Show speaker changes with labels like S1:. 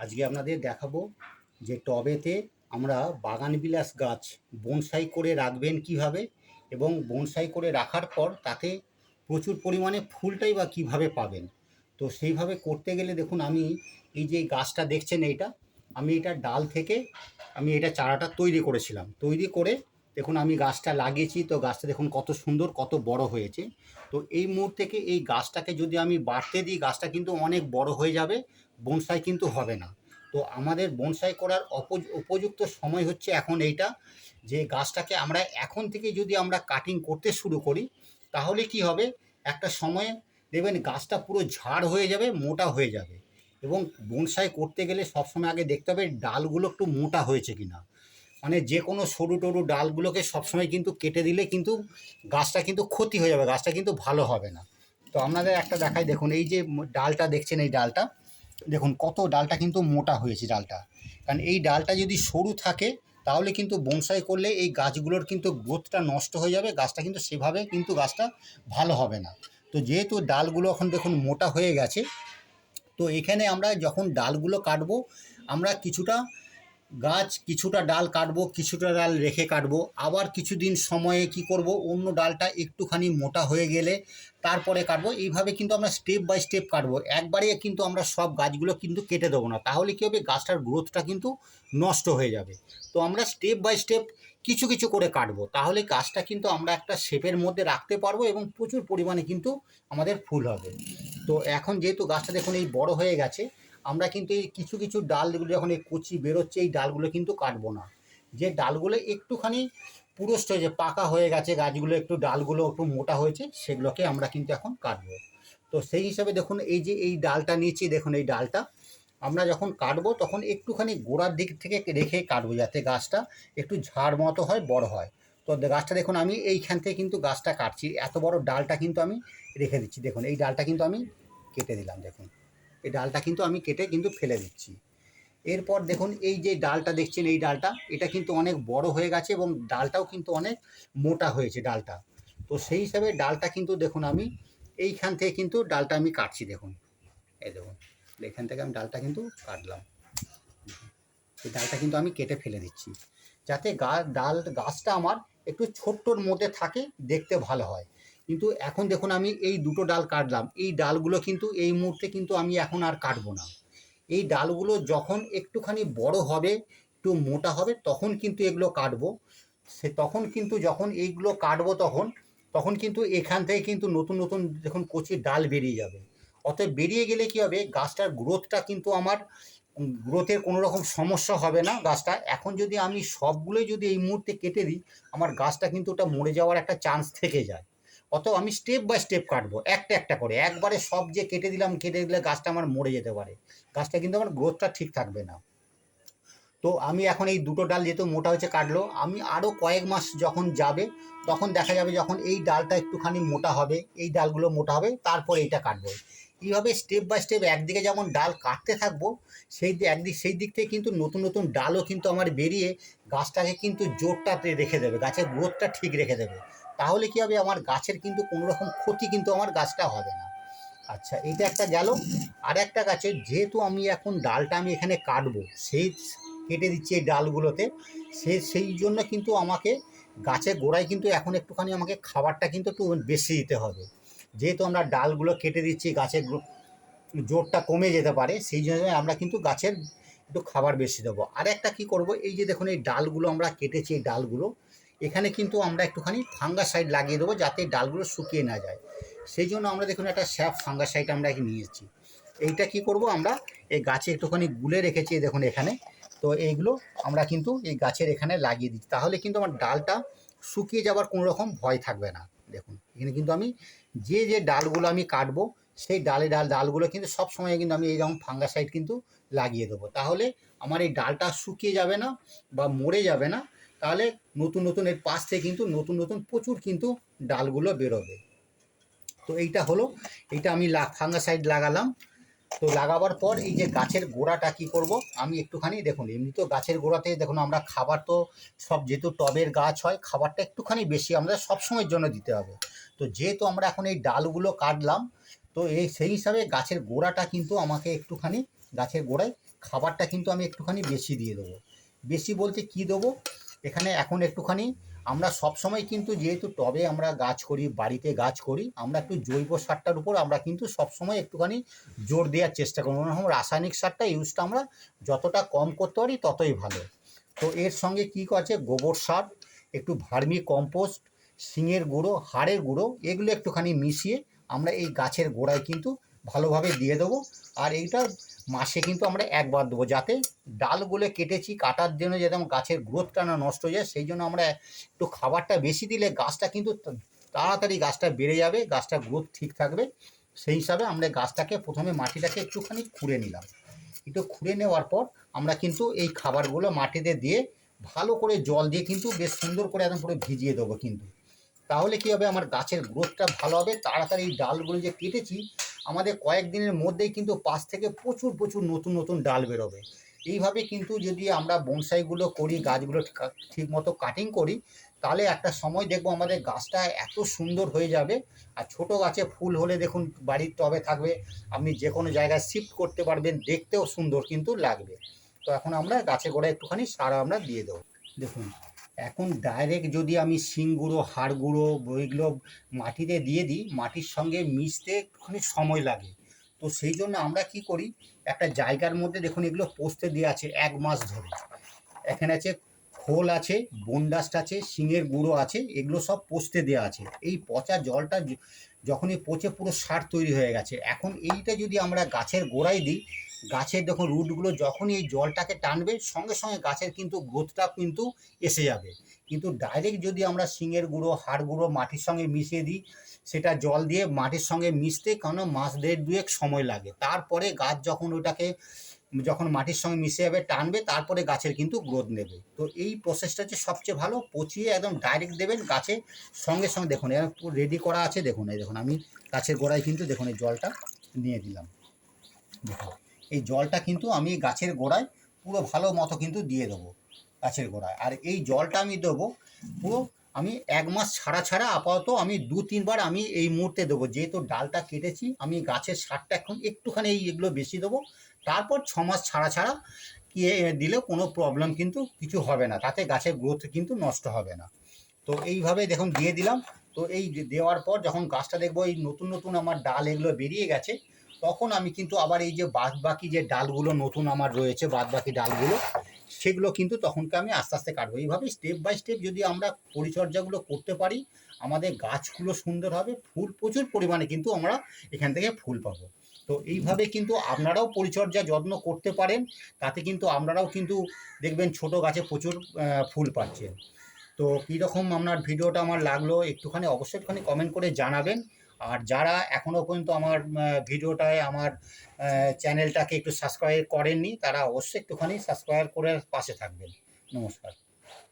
S1: আজকে আপনাদের দেখাবো যে টবেতে আমরা বাগান বিলাস গাছ বনসাই করে রাখবেন কীভাবে এবং বনসাই করে রাখার পর তাতে প্রচুর পরিমাণে ফুলটাই বা কীভাবে পাবেন। তো সেইভাবে করতে গেলে দেখুন, আমি এই যে গাছটা দেখছেন এইটা, আমি এটা ডাল থেকে আমি এটা চারাটা তৈরি করেছিলাম। তৈরি করে দেখুন, আমি গাছটা লাগিয়েছি, তো গাছটা দেখুন কত সুন্দর, কত বড় হয়েছে। তো এই মুহূর্ত থেকে এই গাছটাকে যদি আমি বাড়তে দিই, গাছটা কিন্তু অনেক বড় হয়ে যাবে। বনসাই কিন্তু হবে না। তো আমাদের বনসাই করার উপযুক্ত সময় হচ্ছে এখন এইটা, যে গাছটাকে আমরা এখন থেকে যদি আমরা কাটিং করতে শুরু করি, তাহলে কি হবে? একটা সময়ে দেখবেন গাছটা পুরো ঝাড় হয়ে যাবে, মোটা হয়ে যাবে। এবং বনসাই করতে গেলে সবসময় আগে দেখতে হবে ডালগুলো একটু মোটা হয়েছে কিনা। মানে যে কোনো সরু টরু ডালগুলোকে সবসময় কিন্তু কেটে দিলে কিন্তু গাছটা কিন্তু ক্ষতি হয়ে যাবে, গাছটা কিন্তু ভালো হবে না। তো আপনাদের একটা দেখাই, দেখুন এই যে ডালটা দেখছেন, এই ডালটা? দেখুন কত ডালটা কিন্তু মোটা হয়েছে ডালটা। কারণ এই ডালটা যদি সরু থাকে, তাহলে কিন্তু বনসাই করলে এই গাছগুলোর কিন্তু গ্রোথটা নষ্ট হয়ে যাবে, গাছটা কিন্তু সেভাবে কিন্তু গাছটা ভালো হবে না। তো যেহেতু ডালগুলো এখন দেখুন মোটা হয়ে গেছে, তো এখানে আমরা যখন ডালগুলো কাটবো, আমরা কিছুটা গাছ কিছুটা ডাল কাটবো, কিছুটা ডাল রেখে কাটবো। আবার কিছুদিন সময়ে কি করব, অন্য ডালটা একটুখানি মোটা হয়ে গেলে তারপরে কাটবো। এইভাবে কিন্তু আমরা স্টেপ বাই স্টেপ কাটবো। একবারে কিন্তু আমরা সব গাছগুলো কিন্তু কেটে দেবো না। তাহলে কী হবে, গাছটার গ্রোথটা কিন্তু নষ্ট হয়ে যাবে। তো আমরা স্টেপ বাই স্টেপ কিছু কিছু করে কাটবো। তাহলে গাছটা কিন্তু আমরা একটা শেপের মধ্যে রাখতে পারব এবং প্রচুর পরিমাণে কিন্তু আমাদের ফুল হবে। তো এখন যেহেতু গাছটা দেখুন এই বড় হয়ে গেছে আমরা কিন্তু এই কিছু কিছু ডালগুলো যখন এই কচি বেরোচ্ছে, এই ডালগুলো কিন্তু কাটবো না। যে ডালগুলো একটুখানি পুরস্ত হয়েছে, পাকা হয়ে গেছে, গাছগুলো একটু, ডালগুলো একটু মোটা হয়েছে, সেগুলোকে আমরা কিন্তু এখন কাটবো। তো সেই হিসাবে দেখুন, এই যে এই ডালটা নিয়েছি, দেখুন এই ডালটা। আমরা যখন কাটবো, তখন একটুখানি গোড়ার দিক থেকে রেখে কাটবো, যাতে গাছটা একটু ঝাড় মতো হয়, বড় হয়। তো গাছটা দেখুন, আমি এইখান থেকে কিন্তু গাছটা কাটছি। এত বড় ডালটা কিন্তু আমি রেখে দিচ্ছি। দেখুন, এই ডালটা কিন্তু আমি কেটে দিলাম, দেখুন। এই ডালটা কিন্তু আমি কেটে কিন্তু ফেলে দিচ্ছি। এরপর দেখুন, এই যে ডালটা দেখছেন, এই ডালটা, এটা কিন্তু অনেক বড় হয়ে গেছে এবং ডালটাও কিন্তু অনেক মোটা হয়েছে ডালটা। তো সেই হিসাবে ডালটা কিন্তু দেখুন আমি, এইখান থেকে কিন্তু ডালটা আমি কাটছি দেখুন। এই দেখুন, এখান থেকে আমি ডালটা কিন্তু কাটলাম। এই ডালটা কিন্তু আমি কেটে ফেলে দিচ্ছি, যাতে গা, ডাল, গাছটা আমার একটু ছোট্টর মধ্যে থাকে, দেখতে ভালো হয়। কিন্তু এখন দেখুন আমি এই দুটো ডাল কাটলাম। এই ডালগুলো কিন্তু এই মুহূর্তে কিন্তু আমি এখন আর কাটবো না। এই ডালগুলো যখন একটুখানি বড় হবে, একটু মোটা হবে, তখন কিন্তু এগুলো কাটবো। সে তখন কিন্তু যখন এইগুলো কাটবো তখন তখন কিন্তু এখান থেকে কিন্তু নতুন নতুন দেখুন কচি ডাল বেরিয়ে যাবে। অতএব বেরিয়ে গেলে কি হবে? গাছটার গ্রোথটা কিন্তু আমার, গ্রোথের কোনো রকম সমস্যা হবে না গাছটা। এখন যদি আমি সবগুলোই যদি এই মুহূর্তে কেটে দিই, আমার গাছটা কিন্তু ওটা মরে যাওয়ার একটা চান্স থেকে যায়। অত আমি স্টেপ বাই স্টেপ কাটবো, একটা একটা করে। একবারে সব যে কেটে দিলাম, কেটে দিলে গাছটা আমার মরে যেতে পারে। গাছটা কিন্তু আমার গ্রোথটা ঠিক থাকবে না। তো আমি এখন এই দুটো ডাল যেহেতু মোটা হয়েছে কাটলো, আমি আরও কয়েক মাস যখন যাবে, তখন দেখা যাবে যখন এই ডালটা একটুখানি মোটা হবে, এই ডালগুলো মোটা হবে, তারপর এইটা কাটবো। এইভাবে স্টেপ বাই স্টেপ একদিকে যেমন ডাল কাটতে থাকব, সেই একদিক সেই দিক থেকে কিন্তু নতুন নতুন ডালও কিন্তু আমার বেরিয়ে গাছটাকে কিন্তু জোরটাতে রেখে দেবে, গাছের গ্রোথটা ঠিক রেখে দেবে। তাহলে কি হবে? আমার গাছের কিন্তু কোনো রকম ক্ষতি কিন্তু আমার গাছটা হবে না। আচ্ছা এটা একটা গেল। আর একটা গাছের যেহেতু আমি এখন ডালটা আমি এখানে কাটবো, সেই কেটে দিচ্ছি এই ডালগুলোতে, সে সেই জন্য কিন্তু আমাকে গাছের গোড়ায় কিন্তু এখন একটুখানি আমাকে খাবারটা কিন্তু একটু বেশি দিতে হবে। যেহেতু আমরা ডালগুলো কেটে দিচ্ছি, গাছের জোরটা কমে যেতে পারে, সেই জন্য আমরা কিন্তু গাছের একটু খাবার বেশি দেবো। আর একটা কী করব? এই যে দেখুন, এই ডালগুলো আমরা কেটেছি, এই ডালগুলো। এখানে কিন্তু আমরা একটুখানি ফাঙ্গাসাইড লাগিয়ে দেবো যাতে ডালগুলো শুকিয়ে না যায়। সেই জন্য আমরা দেখুন একটা স্যাপ ফাঙ্গাসাইড আমরা নিয়েছি। এইটা কি করব আমরা? এই গাছে একটুখানি গুলে রেখেছি দেখুন এখানে। তো এইগুলো আমরা কিন্তু এই গাছের এখানে লাগিয়ে দিচ্ছি। তাহলে কিন্তু আমার ডালটা শুকিয়ে যাওয়ার কোনো রকম ভয় থাকবে না। দেখুন, এখানে কিন্তু আমি যে যে ডালগুলো আমি কাটবো, সেই ডালে ডাল ডালগুলো কিন্তু সব সময় কিন্তু আমি এইরকম ফাঙ্গাসাইড কিন্তু লাগিয়ে দেবো। তাহলে আমার এই ডালটা শুকিয়ে যাবে না বা মরে যাবে না। তাহলে নতুন নতুন এর পাশ থেকে কিন্তু নতুন নতুন প্রচুর কিন্তু ডালগুলো বেরোবে। তো এইটা হলো, এইটা আমি ফাঙ্গাসাইড লাগালাম। তো লাগাবার পর এই যে গাছের গোড়াটা কি করব, আমি একটুখানি দেখুন, এমনি তো গাছের গোড়াতে দেখুন আমরা খাবার তো সব যেহেতু টবের গাছ হয়, খাবারটা একটুখানি বেশি আমরা সব সময়ের জন্য দিতে হবে। তো যেহেতু আমরা এখন এই ডালগুলো কাটলাম, তো এই সেই হিসাবে গাছের গোড়াটা কিন্তু আমাকে একটুখানি, গাছের গোড়ায় খাবারটা কিন্তু আমি একটুখানি বেশি দিয়ে দেবো। বেশি বলতে কি দেবো? এখানে এখন একটুখানি, আমরা সবসময় কিন্তু যেহেতু টবে আমরা গাছ করি, বাড়িতে গাছ করি, আমরা একটু জৈব সারটার উপর আমরা কিন্তু সবসময় একটুখানি জোর দেওয়ার চেষ্টা করব। ওরকম রাসায়নিক সারটা ইউজটা আমরা যতটা কম করতে পারি ততই ভালো। তো এর সঙ্গে কী আছে? গোবর সার, একটু ভার্মি কম্পোস্ট, শিঙের গুঁড়ো, হাড়ের গুঁড়ো, এগুলো একটুখানি মিশিয়ে আমরা এই গাছের গোড়ায় কিন্তু ভালোভাবে দিয়ে দেবো। আর এইটা মাসে কিন্তু আমরা একবার দেবো। যাতে ডালগুলো কেটেছি, কাটার জন্য যাতে আমার গাছের গ্রোথটা না নষ্ট হয়ে যায়, সেই জন্য আমরা একটু খাবারটা বেশি দিলে গাছটা কিন্তু তাড়াতাড়ি গাছটা বেড়ে যাবে, গাছটা গ্রোথ ঠিক থাকবে। সেই হিসাবে আমরা গাছটাকে প্রথমে মাটিটাকে একটুখানি খুঁড়ে নিলাম। একটু খুঁড়ে নেওয়ার পর আমরা কিন্তু এই খাবারগুলো মাটিতে দিয়ে ভালো করে জল দিয়ে কিন্তু বেশ সুন্দর করে একদম পুরো ভিজিয়ে দেবো কিন্তু। তাহলে কী হবে? আমার গাছের গ্রোথটা ভালো হবে। তাড়াতাড়ি ডালগুলো যে কেটেছি আমাদের কয়েকদিনের মধ্যেই কিন্তু পাশ থেকে প্রচুর প্রচুর নতুন নতুন ডাল বেরোবে। এইভাবে কিন্তু যদি আমরা বনসাইগুলো করি, গাছগুলো ঠিক মতো কাটিং করি, তাহলে একটা সময় দেখব আমাদের গাছটা এত সুন্দর হয়ে যাবে। আর ছোট গাছে ফুল হলে দেখুন বাড়ির টবে থাকবে, আপনি যে কোনো জায়গায় শিফট করতে পারবেন, দেখতেও সুন্দর কিন্তু লাগবে। তো এখন আমরা গাছে গোড়ায় একটুখানি সার আমরা দিয়ে দেবো। দেখুন এখন ডাইরেক্ট যদি আমি শিং গুঁড়ো, হাড় গুঁড়ো ওইগুলো মাটিতে দিয়ে দিই, মাটির সঙ্গে মিশতে একটুখানি সময় লাগে। তো সেই জন্য আমরা কি করি, একটা জায়গার মধ্যে দেখুন এগুলো পোস্তে দেওয়া আছে এক মাস ধরে। এখানে আছে খোল আছে, বনডাস্ট আছে, শিঙের গুঁড়ো আছে, এগুলো সব পোস্তে দেওয়া আছে। এই পচা জলটা যখনই পচে পুরো সার তৈরি হয়ে গেছে। এখন এইটা যদি আমরা গাছের গোড়ায় দিই গাছের দেখুন রুটগুলো যখনই এই জলটাকে টানবে, সঙ্গে সঙ্গে গাছের কিন্তু গ্রোথটা কিন্তু এসে যাবে। কিন্তু ডাইরেক্ট যদি আমরা শিঙের গুঁড়ো, হাড় গুঁড়ো মাটির সঙ্গে মিশিয়ে দিই, সেটা জল দিয়ে মাটির সঙ্গে মিশতে কেন মাস দেড় দুয়েক সময় লাগে। তারপরে গাছ যখন ওটাকে, যখন মাটির সঙ্গে মিশে যাবে, টানবে, তারপরে গাছের কিন্তু গ্রোথ নেবে। তো এই প্রসেসটা হচ্ছে সবচেয়ে ভালো, পচিয়ে একদম ডাইরেক্ট দেবেন গাছে, সঙ্গে সঙ্গে দেখুন রেডি করা আছে, দেখুন, এই দেখুন, আমি গাছের গোড়ায় কিন্তু দেখুন এই জলটা নিয়ে দিলাম। দেখুন। এই জলটা কিন্তু আমি গাছের গোড়ায় পুরো ভালো মতো কিন্তু দিয়ে দেবো গাছের গোড়ায়। আর এই জলটা আমি দেবো পুরো আমি এক মাস ছাড়া ছাড়া আপাতত আমি দু তিনবার আমি এই মুহূর্তে দেবো। যেহেতু ডালটা কেটেছি, আমি গাছের সারটা এখন একটুখানি এই এগুলো বেশি দেবো। তারপর ছ মাস ছাড়া ছাড়া কি দিলে কোনো প্রবলেম কিন্তু কিছু হবে না। তাতে গাছের গ্রোথ কিন্তু নষ্ট হবে না। তো এইভাবে দেখুন দিয়ে দিলাম। তো এই দেওয়ার পর যখন গাছটা দেখব এই নতুন নতুন আমার ডাল এগুলো বেরিয়ে গেছে তখন আমি কিন্তু আবার এই যে বাদ বাকি যে ডালগুলো নতুন আমার রয়েছে বাদ বাকি ডালগুলো, সেগুলো কিন্তু তখনকে আমি আস্তে আস্তে কাটবো। এইভাবে স্টেপ বাই স্টেপ যদি আমরা পরিচর্যাগুলো করতে পারি, আমাদের গাছগুলো সুন্দর হবে, ফুল, প্রচুর পরিমাণে কিন্তু আমরা এখান থেকে ফুল পাবো। তো এইভাবে কিন্তু আপনারাও পরিচর্যা যত্ন করতে পারেন, তাতে কিন্তু আপনারাও কিন্তু দেখবেন ছোট গাছে প্রচুর ফুল পাচ্ছেন তো কীরকম আপনার ভিডিওটা আমার লাগল, একটুখানি অবশ্যই একটুখানি কমেন্ট করে জানাবেন। আর যারা এখনও পর্যন্ত আমার ভিডিওটায় আমার চ্যানেলটাকে একটু সাবস্ক্রাইব করেননি, তারা অবশ্যই একটুখানি সাবস্ক্রাইব করে পাশে থাকবেন। নমস্কার।